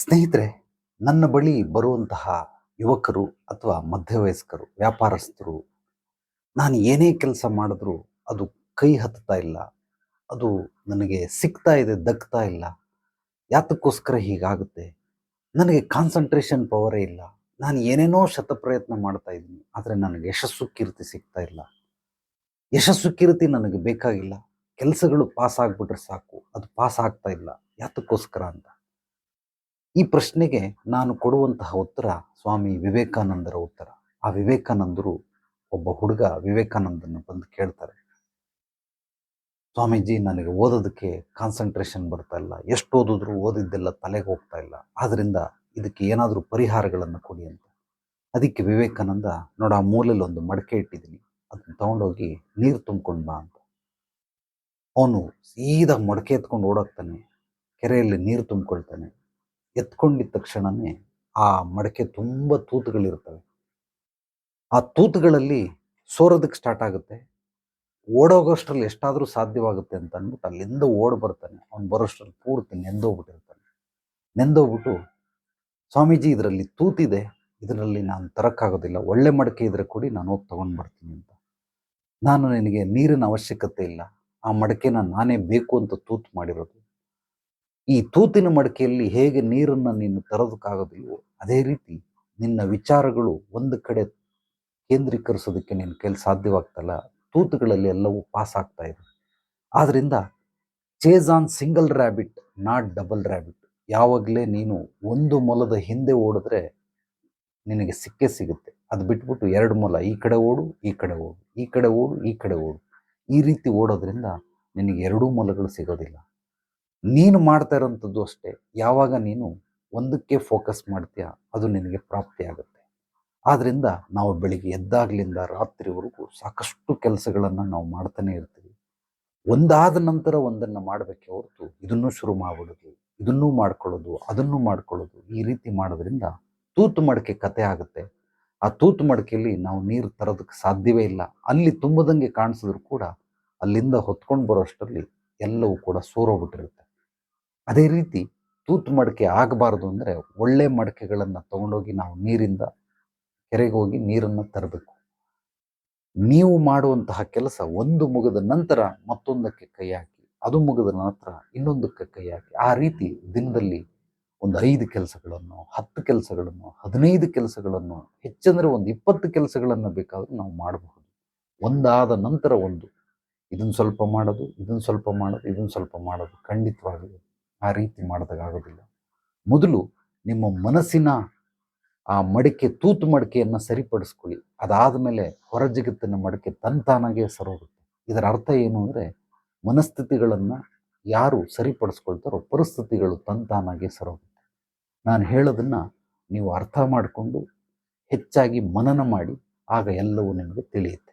ಸ್ನೇಹಿತರೆ, ನನ್ನ ಬಳಿ ಬರುವಂತಹ ಯುವಕರು ಅಥವಾ ಮಧ್ಯವಯಸ್ಕರು, ವ್ಯಾಪಾರಸ್ಥರು, ನಾನು ಏನೇ ಕೆಲಸ ಮಾಡಿದ್ರೂ ಅದು ಕೈ ಹತ್ತುತ್ತಾ ಇಲ್ಲ. ಅದು ನನಗೆ ಸಿಗ್ತಾ ಇದೆ ದಕ್ತಾ ಇಲ್ಲ. ಯಾತಕ್ಕೋಸ್ಕರ ಹೀಗಾಗುತ್ತೆ? ನನಗೆ ಕಾನ್ಸಂಟ್ರೇಷನ್ ಪವರೇ ಇಲ್ಲ. ನಾನು ಏನೇನೋ ಶತಪ್ರಯತ್ನ ಮಾಡ್ತಾ ಇದ್ದೀನಿ, ಆದರೆ ನನಗೆ ಯಶಸ್ಸು ಕೀರ್ತಿ ಸಿಗ್ತಾ ಇಲ್ಲ. ಯಶಸ್ಸು ಕೀರ್ತಿ ನನಗೆ ಬೇಕಾಗಿಲ್ಲ. ಕೆಲಸಗಳು ಪಾಸ್ ಆಗ್ಬಿಟ್ರೆ ಸಾಕು, ಅದು ಪಾಸ್ ಆಗ್ತಾ ಇಲ್ಲ. ಯಾತಕ್ಕೋಸ್ಕರ ಅಂತ. ಈ ಪ್ರಶ್ನೆಗೆ ನಾನು ಕೊಡುವಂತಹ ಉತ್ತರ ಸ್ವಾಮಿ ವಿವೇಕಾನಂದರ ಉತ್ತರ. ಆ ವಿವೇಕಾನಂದರು ಒಬ್ಬ ಹುಡುಗ ವಿವೇಕಾನಂದನ ಬಂದು ಕೇಳ್ತಾರೆ. ಸ್ವಾಮೀಜಿ, ನನಗೆ ಓದೋದಕ್ಕೆ ಕಾನ್ಸಂಟ್ರೇಷನ್ ಬರ್ತಾ ಇಲ್ಲ. ಎಷ್ಟು ಓದಿದ್ರು ಓದಿದ್ದೆಲ್ಲ ತಲೆಗೆ ಹೋಗ್ತಾ ಇಲ್ಲ. ಆದ್ದರಿಂದ ಇದಕ್ಕೆ ಏನಾದರೂ ಪರಿಹಾರಗಳನ್ನು ಕೊಡಿ ಅಂತ. ಅದಕ್ಕೆ ವಿವೇಕಾನಂದ, ನೋಡ, ಆ ಮೂಲೆಯಲ್ಲಿ ಒಂದು ಮಡಕೆ ಇಟ್ಟಿದ್ದೀನಿ. ಅದನ್ನ ತಗೊಂಡೋಗಿ ನೀರು ತುಂಬ್ಕೊಂಡು ಬಾ ಅಂತ. ಅವನು ಸೀದಾ ಮಡಕೆ ಎತ್ಕೊಂಡು ಓಡೋಗ್ತಾನೆ. ಕೆರೆಯಲ್ಲಿ ನೀರು ತುಂಬಿಕೊಳ್ತಾನೆ. ಎತ್ಕೊಂಡಿದ್ದ ತಕ್ಷಣನೇ ಆ ಮಡಕೆ ತುಂಬ ತೂತುಗಳಿರ್ತವೆ ಆ ತೂತುಗಳಲ್ಲಿ ಸೋರೋದಕ್ಕೆ ಸ್ಟಾರ್ಟ್ ಆಗುತ್ತೆ. ಓಡೋಗೋಷ್ಟರಲ್ಲಿ ಎಷ್ಟಾದರೂ ಸಾಧ್ಯವಾಗುತ್ತೆ ಅಂತ ಅಂದ್ಬಿಟ್ಟು ಅಲ್ಲಿಂದ ಓಡ್ ಬರ್ತಾನೆ. ಅವ್ನು ಬರೋಷ್ಟರಲ್ಲಿ ಪೂರ್ತಿ ನೆಂದೋಗ್ಬಿಟ್ಟಿರ್ತಾನೆ. ನೆಂದೋಗ್ಬಿಟ್ಟು, ಸ್ವಾಮೀಜಿ, ಇದರಲ್ಲಿ ತೂತಿದೆ. ಇದರಲ್ಲಿ ನಾನು ತರಕ್ಕಾಗೋದಿಲ್ಲ. ಒಳ್ಳೆ ಮಡಕೆ ಇದ್ರೆ ಕೊಡಿ, ನಾನು ಹೋಗಿ ತೊಗೊಂಡು ಬರ್ತೀನಿ ಅಂತ. ನಾನು ನಿನಗೆ ನೀರಿನ ಅವಶ್ಯಕತೆ ಇಲ್ಲ. ಆ ಮಡಕೆನ ನಾನೇ ಬೇಕು ಅಂತ ತೂತು ಮಾಡಿರೋದು. ಈ ತೂತಿನ ಮಡಕೆಯಲ್ಲಿ ಹೇಗೆ ನೀರನ್ನು ನೀನು ತರೋದಕ್ಕಾಗೋದಿಲ್ವೋ, ಅದೇ ರೀತಿ ನಿನ್ನ ವಿಚಾರಗಳು ಒಂದು ಕಡೆ ಕೇಂದ್ರೀಕರಿಸೋದಕ್ಕೆ ನಿನ್ನ ಕೈಲಿ ಸಾಧ್ಯವಾಗ್ತಲ್ಲ. ತೂತುಗಳಲ್ಲಿ ಎಲ್ಲವೂ ಪಾಸ್ ಆಗ್ತಾ ಇದೆ. ಆದ್ದರಿಂದ chase on single rabbit, not double rabbit. ಯಾವಾಗಲೇ ನೀನು ಒಂದು ಮೊಲದ ಹಿಂದೆ ಓಡಿದ್ರೆ ನಿನಗೆ ಸಿಕ್ಕೇ ಸಿಗುತ್ತೆ. ಅದು ಬಿಟ್ಬಿಟ್ಟು ಎರಡು ಮೊಲ, ಈ ಕಡೆ ಓಡು, ಈ ಕಡೆ ಓಡು, ಈ ಕಡೆ ಓಡು, ಈ ಕಡೆ ಓಡು. ಈ ರೀತಿ ಓಡೋದ್ರಿಂದ ನಿನಗೆ ಎರಡೂ ಮೊಲಗಳು ಸಿಗೋದಿಲ್ಲ. ನೀನು ಮಾಡ್ತಾ ಇರೋಂಥದ್ದು ಅಷ್ಟೇ. ಯಾವಾಗ ನೀನು ಒಂದಕ್ಕೆ ಫೋಕಸ್ ಮಾಡ್ತೀಯ, ಅದು ನಿನಗೆ ಪ್ರಾಪ್ತಿ ಆಗುತ್ತೆ. ಆದ್ದರಿಂದ ನಾವು ಬೆಳಿಗ್ಗೆ ಎದ್ದಾಗ್ಲಿಂದ ರಾತ್ರಿವರೆಗೂ ಸಾಕಷ್ಟು ಕೆಲಸಗಳನ್ನು ನಾವು ಮಾಡ್ತಾನೆ ಇರ್ತೀವಿ. ಒಂದಾದ ನಂತರ ಒಂದನ್ನು ಮಾಡಬೇಕೆ ಹೊರತು ಇದನ್ನು ಶುರು ಮಾಡ್ಬಿಡೋದು, ಇದನ್ನೂ ಮಾಡ್ಕೊಳ್ಳೋದು, ಅದನ್ನು ಮಾಡ್ಕೊಳ್ಳೋದು ಈ ರೀತಿ ಮಾಡೋದ್ರಿಂದ ತೂತು ಮಡಕೆ ಕತೆ ಆಗುತ್ತೆ. ಆ ತೂತು ಮಡಕೆಯಲ್ಲಿ ನಾವು ನೀರು ತರೋದಕ್ಕೆ ಸಾಧ್ಯವೇ ಇಲ್ಲ. ಅಲ್ಲಿ ತುಂಬದಂಗೆ ಕಾಣಿಸಿದ್ರು ಕೂಡ ಅಲ್ಲಿಂದ ಹೊತ್ಕೊಂಡು ಬರೋಷ್ಟರಲ್ಲಿ ಎಲ್ಲವೂ ಕೂಡ ಸೋರೋಗ್ಬಿಟ್ಟಿರುತ್ತೆ. ಅದೇ ರೀತಿ ತೂತು ಮಡಕೆ ಆಗಬಾರ್ದು ಅಂದರೆ ಒಳ್ಳೆ ಮಡಕೆಗಳನ್ನು ತಗೊಂಡೋಗಿ ನಾವು ನೀರಿಂದ ಕೆರೆಗೆ ಹೋಗಿ ನೀರನ್ನು ತರಬೇಕು. ನೀವು ಮಾಡುವಂತಹ ಕೆಲಸ ಒಂದು ಮುಗಿದ ನಂತರ ಮತ್ತೊಂದಕ್ಕೆ ಕೈ ಹಾಕಿ, ಅದು ಮುಗಿದ ನಂತರ ಇನ್ನೊಂದಕ್ಕೆ ಕೈ ಹಾಕಿ, ಆ ರೀತಿ ದಿನದಲ್ಲಿ ಒಂದು ಐದು ಕೆಲಸಗಳನ್ನು, ಹತ್ತು ಕೆಲಸಗಳನ್ನು, ಹದಿನೈದು ಕೆಲಸಗಳನ್ನು, ಹೆಚ್ಚಂದರೆ ಒಂದು ಇಪ್ಪತ್ತು ಕೆಲಸಗಳನ್ನು ಬೇಕಾದರೂ ನಾವು ಮಾಡಬಹುದು. ಒಂದಾದ ನಂತರ ಒಂದು ಇದನ್ನು ಸ್ವಲ್ಪ ಮಾಡೋದು ಇದನ್ನು ಸ್ವಲ್ಪ ಮಾಡೋದು ಇದನ್ನು ಸ್ವಲ್ಪ ಮಾಡೋದು ಖಂಡಿತವಾಗಲಿ ಆ ರೀತಿ ಮಾಡಿದಾಗೋದಿಲ್ಲ ಮೊದಲು ನಿಮ್ಮ ಮನಸ್ಸಿನ ಆ ಮಡಿಕೆ, ತೂತು ಮಡಿಕೆಯನ್ನು ಸರಿಪಡಿಸ್ಕೊಳ್ಳಿ. ಅದಾದ ಮೇಲೆ ಹೊರ ಜಗತ್ತಿನ ಮಡಿಕೆ ತಂತಾನಾಗೆ ಸರೋಗುತ್ತೆ ಇದರ ಅರ್ಥ ಏನು ಅಂದರೆ ಮನಸ್ಥಿತಿಗಳನ್ನು ಯಾರು ಸರಿಪಡಿಸ್ಕೊಳ್ತಾರೋ ಪರಿಸ್ಥಿತಿಗಳು ತಂತಾನಾಗೆ ಸರೋಗುತ್ತೆ. ನಾನು ಹೇಳೋದನ್ನು ನೀವು ಅರ್ಥ ಮಾಡಿಕೊಂಡು ಹೆಚ್ಚಾಗಿ ಮನನ ಮಾಡಿ ಆಗ ಎಲ್ಲವೂ ನಿಮಗೆ ತಿಳಿಯುತ್ತೆ.